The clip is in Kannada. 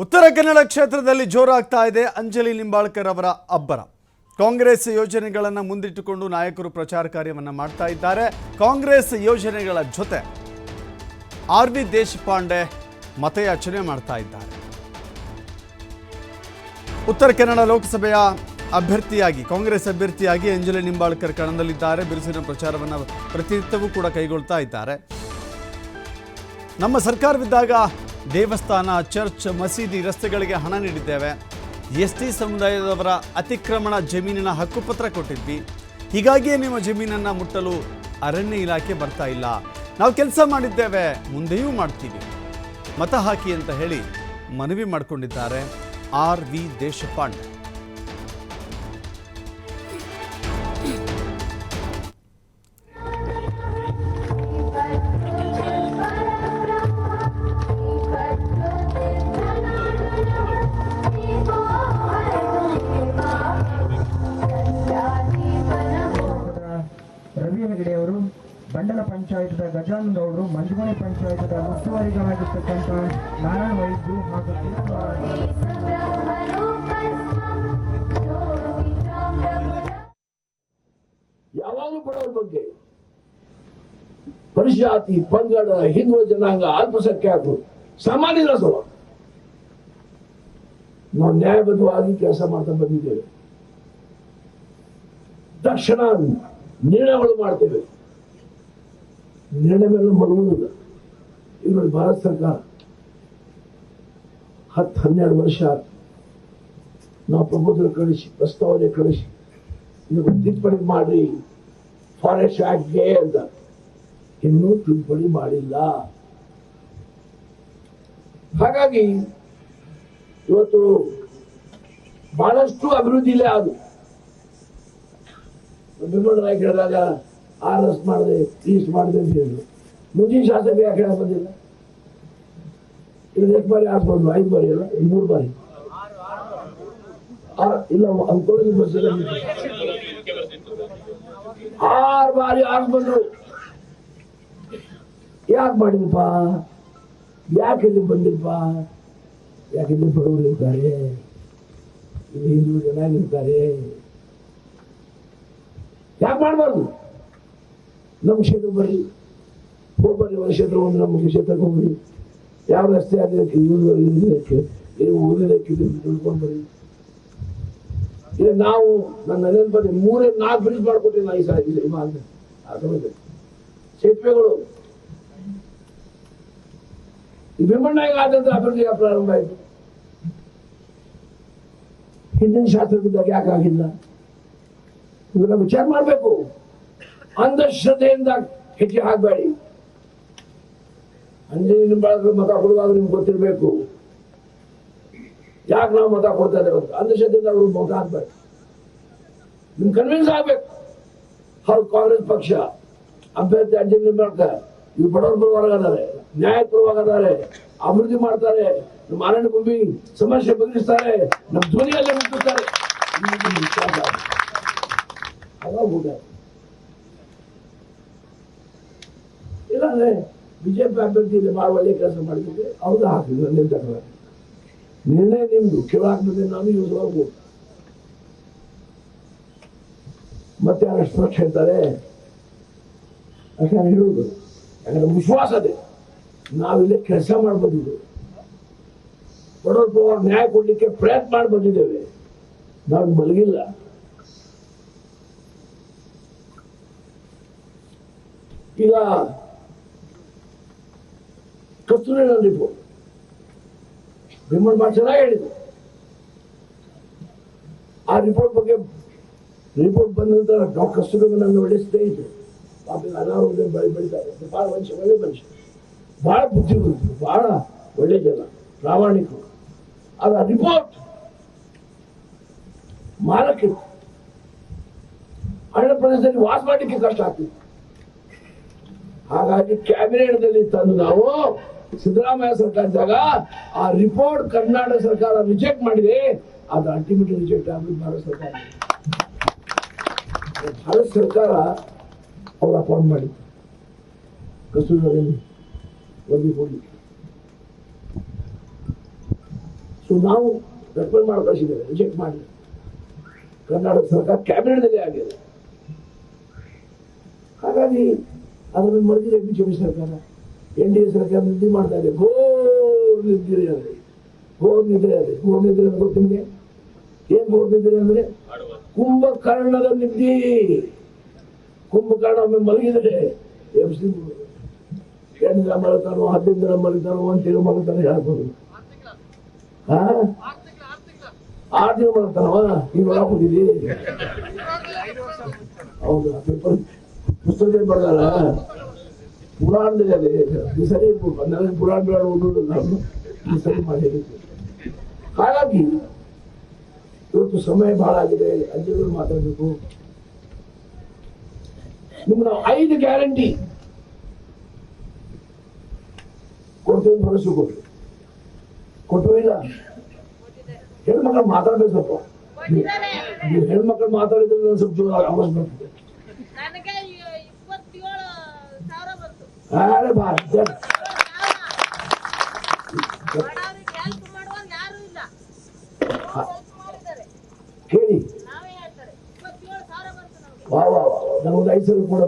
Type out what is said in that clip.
ಉತ್ತರ ಕನ್ನಡ ಕ್ಷೇತ್ರದಲ್ಲಿ ಜೋರಾಗ್ತಾ ಇದೆ ಅಂಜಲಿ ನಿಂಬಾಳ್ಕರ್ ಅವರ ಅಬ್ಬರ. ಕಾಂಗ್ರೆಸ್ ಯೋಜನೆಗಳನ್ನು ಮುಂದಿಟ್ಟುಕೊಂಡು ನಾಯಕರು ಪ್ರಚಾರ ಕಾರ್ಯವನ್ನು ಮಾಡ್ತಾ ಇದ್ದಾರೆ. ಕಾಂಗ್ರೆಸ್ ಯೋಜನೆಗಳ ಜೊತೆ ಆರ್ ವಿ ದೇಶಪಾಂಡೆ ಮತಯಾಚನೆ ಮಾಡ್ತಾ ಇದ್ದಾರೆ. ಉತ್ತರ ಕನ್ನಡ ಲೋಕಸಭೆಯ ಅಭ್ಯರ್ಥಿಯಾಗಿ, ಕಾಂಗ್ರೆಸ್ ಅಭ್ಯರ್ಥಿಯಾಗಿ ಅಂಜಲಿ ನಿಂಬಾಳ್ಕರ್ ಕಣದಲ್ಲಿದ್ದಾರೆ. ಬಿರುಸಿನ ಪ್ರಚಾರವನ್ನು ಪ್ರತಿನಿತ್ಯವೂ ಕೂಡ ಕೈಗೊಳ್ತಾ ಇದ್ದಾರೆ. ನಮ್ಮ ಸರ್ಕಾರವಿದ್ದಾಗ ದೇವಸ್ಥಾನ, ಚರ್ಚ್, ಮಸೀದಿ ರಸ್ತೆಗಳಿಗೆ ಹಣ ನೀಡಿದ್ದೇವೆ. ಎಸ್ ಟಿ ಸಮುದಾಯದವರ ಅತಿಕ್ರಮಣ ಜಮೀನಿನ ಹಕ್ಕುಪತ್ರ ಕೊಟ್ಟಿದ್ವಿ. ಹೀಗಾಗಿಯೇ ನಿಮ್ಮ ಜಮೀನನ್ನು ಮುಟ್ಟಲು ಅರಣ್ಯ ಇಲಾಖೆ ಬರ್ತಾ ಇಲ್ಲ. ನಾವು ಕೆಲಸ ಮಾಡಿದ್ದೇವೆ, ಮುಂದೆಯೂ ಮಾಡ್ತೀವಿ. ಮತ ಹಾಕಿ ಅಂತ ಹೇಳಿ ಮನವಿ ಮಾಡಿಕೊಂಡಿದ್ದಾರೆ ಆರ್ ವಿ ದೇಶಪಾಂಡೆ. ಬಂಡಲ ಪಂಚಾಯತ್ದ ಗಜಾನಂದ ಅವರು ಮಂಜುಮಣಿ ಪಂಚಾಯತ್ದ ಉಸ್ತುವಾರಿಗಳಾಗಿರ್ತಕ್ಕಂಥ ನಾರಾಯಣ ವೈದ್ಯರು ಹಾಗೂ ಯಾವಾಗಲೂ ಬಡವರ ಬಗ್ಗೆ. ಪರಿಶಾತಿ ಪಂಗಡ, ಹಿಂದೂ ಜನಾಂಗ ಅಲ್ಪಸಂಖ್ಯಾತರು, ಸಾಮಾನ್ಯರ ಸಲ ನಾವು ನ್ಯಾಯಬದ್ಧವಾಗಿ ಕೆಲಸ ಮಾಡ್ತಾ ಬಂದಿದ್ದೇವೆ. ತಕ್ಷಣ ನಿರ್ಣಯಗಳು ಮಾಡ್ತೇವೆ. ನಿರ್ಣಯ ಮೇಲೆ ಮಲಗುವುದಿಲ್ಲ ಇವರು ಭಾರತ ಸರ್ಕಾರ. ಹತ್ತು ಹನ್ನೆರಡು ವರ್ಷ. ನಾವು ಪ್ರಬೋಧನ ಕಳಿಸಿ, ಪ್ರಸ್ತಾವನೆ ಕಳಿಸಿ ಇದಕ್ಕೆ ತಿದ್ದುಪಡಿ ಮಾಡಿ ಫಾರೆಸ್ಟ್ ಆ್ಯಕ್ಟ್ಗೆ ಅಂತ. ಇನ್ನೂ ತಿದ್ದುಪಡಿ ಮಾಡಿಲ್ಲ. ಹಾಗಾಗಿ ಇವತ್ತು ಬಹಳಷ್ಟು ಅಭಿವೃದ್ಧಿ ಇಲ್ಲ ಅದು. ಭೀಮಣ್ಣ ನಾಯ್ಕ ಹೇಳಿದಾಗ ಆರ್ ಎಸ್ ಮಾಡಿದೆ ಈಸ್ ಮಾಡಿದೆ ಅಂತ ಹೇಳಿದ್ರು ಮುಂದಿನ ಶಾಸಕ ಯಾಕೆ ಹೇಳಕ್ ಬಂದಿಲ್ಲ ಇದು ಎಷ್ಟು ಬಾರಿ ಆಡ್ಬೋದು ಐದು ಬಾರಿ ಅಲ್ಲ ಇದು ಮೂರು ಬಾರಿ ಆ, ಇಲ್ಲ ಅಂದ್ಕೊಳ್ಳಿ ಬಸ್ಸಲ್ಲಿ ಆರು ಬಾರಿ ಆರು ಬಂದ್ರು ಯಾಕೆ ಮಾಡಿದಪ್ಪ ಯಾಕೆ ಇಲ್ಲಿ ಬಂದಿಲ್ಪ ಯಾಕೆ ಇಲ್ಲಿ ಬಡವರು ಇರ್ತಾರೆ ಇಲ್ಲಿ ಹಿಂದೂ ಜನ ಇರ್ತಾರೆ ಯಾಕೆ ಮಾಡಬಾರ್ದು ನಮ್ಮ ಕ್ಷೇತ್ರ ಬರ್ರಿ ಹೋಗ್ಬರ್ರಿ ಒಂದು ಕ್ಷೇತ್ರ ಒಂದು ನಮ್ಮ ಕ್ಷೇತ್ರಕ್ಕೆ ಹೋಗ್ರಿ ಯಾವ ರಸ್ತೆ ಇವ್ರು ಇದಕ್ಕೆ, ನೀವು ಊರಿದಕ್ಕೆ ತಿಳ್ಕೊಂಡು ಬರ್ರಿ ಈಗ ನಾವು ನನ್ನ ನೆನಪಲ್ಲಿ ಮೂರೇ ನಾಲ್ಕು ಬ್ರಿಡ್ಜ್ ಮಾಡ್ಕೊಟ್ಟಿನಿ ನಾ ಈ ಸಲ ಇಲ್ಲಿ ಮಾನ್ಯ ಆ ಸಮಯದಲ್ಲಿ ಸೇತುವೆಗಳು. ಈ ಭೀಮಣ್ಣಗೆ ಆದಂತ ಅಭಿವೃದ್ಧಿ ಪ್ರಾರಂಭ ಆಯಿತು? ಹಿಂದಿನ ಶಾಸ್ತ್ರದಿಂದ ಯಾಕೆ ಆಗಿಲ್ಲ ಇದನ್ನ ವಿಚಾರ ಮಾಡಬೇಕು. ಅಂಧಶ್ರದ್ಧೆಯಿಂದ ಹೆಜ್ಜೆ ಹಾಕಬೇಡಿ. ಅಂಜನಿ ಬಳಗ ಮತ ಕೊಡುವಾಗ ನಿಮ್ಗೆ ಗೊತ್ತಿರಬೇಕು. ಯಾಕೆ ನಾವು ಮತ ಕೊಡ್ತಾ ಇದ್ದೇವೆ ಅಂತ. ಅಂಧಶ್ರದ್ಧೆಯಿಂದ ಅವರು ಮತ ಹಾಕ್ಬೇಕು. ನಿಮ್ಗೆ ಕನ್ವಿನ್ಸ್ ಆಗ್ಬೇಕು. ಅವ್ರು ಕಾಂಗ್ರೆಸ್ ಪಕ್ಷ, ಅಭ್ಯರ್ಥಿ ಅಂಜನಿ ನಿಂಬಾಳ್ಕರ್, ಇವ್ರು ಬಡವರ ಪರವಾಗಿದ್ದಾರೆ ನ್ಯಾಯ ಪರವಾಗಿದ್ದಾರೆ ಅಭಿವೃದ್ಧಿ ಮಾಡ್ತಾರೆ, ನಮ್ಮ ಅರಣ್ಯ ಭೂಮಿ ಸಮಸ್ಯೆ ಬದಲಿಸ್ತಾರೆ ನಮ್ಮ ಧ್ವನಿಯಲ್ಲೇ ಮುಟ್ಟಿಸ್ತಾರೆ ವಿಶ್ವಾಸ ಅವಾಗ ಊಟ ಇಲ್ಲಾಂದ್ರೆ ಬಿಜೆಪಿ ಅಭ್ಯರ್ಥಿ ಕೆಲಸ ಮಾಡಿದ್ರೆ ಅವ್ರದ್ದು ಹಾಕಿದ್ರು ನಿರ್ಧಾರ. ನಿರ್ಣಯ ನಿಮ್ದು ಕೇಳಾಗ್ತದೆ ನಾನು ಯೂಸ್ ಆಗ್ಬೋದು ಮತ್ತೆ ಅಷ್ಟು ಪಕ್ಷ ಹೇಳ್ತಾರೆ ಯಾಕಂದ್ರೆ ಹೇಳುವುದು ಯಾಕಂದ್ರೆ ವಿಶ್ವಾಸ ಅದೇ ನಾವಿಲ್ಲಿ ಕೆಲಸ ಮಾಡಿ ಬಂದಿದ್ದೇವೆ ಬಡವ್ರ ನ್ಯಾಯ ಕೊಡ್ಲಿಕ್ಕೆ ಪ್ರಯತ್ನ ಮಾಡಿ ಬಂದಿದ್ದೇವೆ. ನಾವು ಮಲಗಿಲ್ಲ. ಈಗ ರಿಪೋರ್ಟ್ ಭೀಮನ್ ಚೆನ್ನಾಗಿ ಹೇಳಿದ್ರು ಆ ರಿಪೋರ್ಟ್ ಬಗ್ಗೆ ರಿಪೋರ್ಟ್ ಬಂದ ನಂತರ ಡಾಕ್ಟರ್ ಕಸ್ತೂರಿ ನನ್ನ ಒಳ್ಳೆ ಸ್ನೇಹಿತರು. ಪಾಪ ಅನಾರೋಗ್ಯ ಬೆಳೆ ಬೆಳೀತಾರೆ ಭಾಳ ಮನುಷ್ಯ, ಒಳ್ಳೆ ಮನುಷ್ಯ. ಭಾಳ ಬುದ್ಧಿವಂತರು, ಭಾಳ ಒಳ್ಳೆ ಜನ, ಪ್ರಾಮಾಣಿಕರು. ಅದ ರಿಪೋರ್ಟ್ ಮಾರಕ್ಕಿತ್ತು ಅರಣ್ಯ ಪ್ರದೇಶದಲ್ಲಿ ವಾಸ ಮಾಡಲಿಕ್ಕೆ ಕಷ್ಟ ಆಗ್ತಿತ್ತು. ಹಾಗಾಗಿ ಕ್ಯಾಬಿನೆಟ್ ಕ್ಯಾಬಿನೆಟ್ದಲ್ಲಿ ತಂದು ನಾವು ಸಿದ್ದರಾಮಯ್ಯ ಸರ್ಕಾರ ಇದ್ದಾಗ ಆ ರಿಪೋರ್ಟ್ ಕರ್ನಾಟಕ ಸರ್ಕಾರ ರಿಜೆಕ್ಟ್ ಮಾಡಿದೆ, ಅದು ಅಲ್ಟಿಮೇಟ್ ರಿಜೆಕ್ಟ್ ಆಗಿದೆ ಭಾರತ ಸರ್ಕಾರ. ಭಾರತ ಸರ್ಕಾರ ಅವ್ರು ಅಪಾಯಿಂಟ್ ಮಾಡಿತ್ತು ಕಸ್ತೂರಿ ವರದಿ ಕೊಡ್ಲಿಕ್ಕೆ. ಸೊ ನಾವು ರೆಕಮೆಂಡ್ ಮಾಡಿ ಕಳಿಸಿದ್ದೇವೆ ರಿಜೆಕ್ಟ್ ಮಾಡಿ ಕರ್ನಾಟಕ ಸರ್ಕಾರ ಕ್ಯಾಬಿನೆಟ್ನಲ್ಲಿ ಆಗಿದೆ. ಹಾಗಾಗಿ ಅದನ್ನು ಮರಗಿದೆ ಬಿಜೆಪಿ ಸರ್ಕಾರ. ಎನ್ ಡಿ ಎ ಸರ್ಕಾರ ನಿದ್ದೆ ಮಾಡ್ತಾ ಇದೆ ಘೋರ್ ನಿದ್ರೆ ಅಂದ್ರೆ ಘೋರ್ ನಿದ್ರೆ ಅದೇ ಘೋರ್ ನಿದ್ರೆ ಅಂದ್ರೆ ಗೊತ್ತು ನಿಮಗೆ? ಏನ್ ಘೋರ್ ನಿದ್ರೆ ಅಂದ್ರೆ? ಕುಂಭಕರ್ಣದ ನಿದ್ದೆ ಕುಂಭಕರ್ಣ ಒಮ್ಮೆ ಮಲಗಿದರೆ ಎಬ್ಸಿ ಎಂಟು ದಿನ ಮಲಗ್ತಾನೋ, ಹದಿನೈದು ದಿನ ಮಲಗ್ತಾನೋ ಒಂದು ತಿಂಗಳು ಮಲಗ್ತಾನೆ ಹೇಳ್ಬೋದು. ಹಾ ಆರು ದಿನ ಮಲಗ್ತಾನವ? ನೀನು ಒಳಗೆ ಹೌದಾ? ಪೇಪರ್ ಪುಸ್ತಕ ಬರ್ದಾರ ಪುರಾಣದಲ್ಲಿ ಅದೇ ಈ ಸರಿ ನನಗೆ ಪುರಾಣ ಬೇಡ ಓದೋದು ನಾನು ಈ ಸರಿ ಮಾಡಿದ್ದೀನಿ ಹಾಗಾಗಿ ಇವತ್ತು ಸಮಯ ಬಹಳ ಆಗಿದೆ ಅಜ್ಜಿಗಳು ಮಾತಾಡಬೇಕು ನಿಮ್ಗೆ ನಾವು ಐದು ಗ್ಯಾರಂಟಿ ಕೊಡ್ತೇವೆ ಅಂತ ಭರವಸೆ ಕೊಟ್ರಿ ಕೊಟ್ಟು ಇಲ್ಲ ಹೆಣ್ಮಕ್ಳು ಮಾತಾಡ್ಬೇಕು ಸ್ವಲ್ಪ ನೀವು ಹೆಣ್ಮಕ್ಳು ಮಾತಾಡಿದ್ರೆ ನಾನು ಸ್ವಲ್ಪ ಜೋರ ಆವಾಜ್ ಬರ್ತದೆ ಸಾವಿರ ಬಂತು ನಮಗೆ. ವಾ ವಾ ನಮಗೆ ಐದು ಸಾವಿರ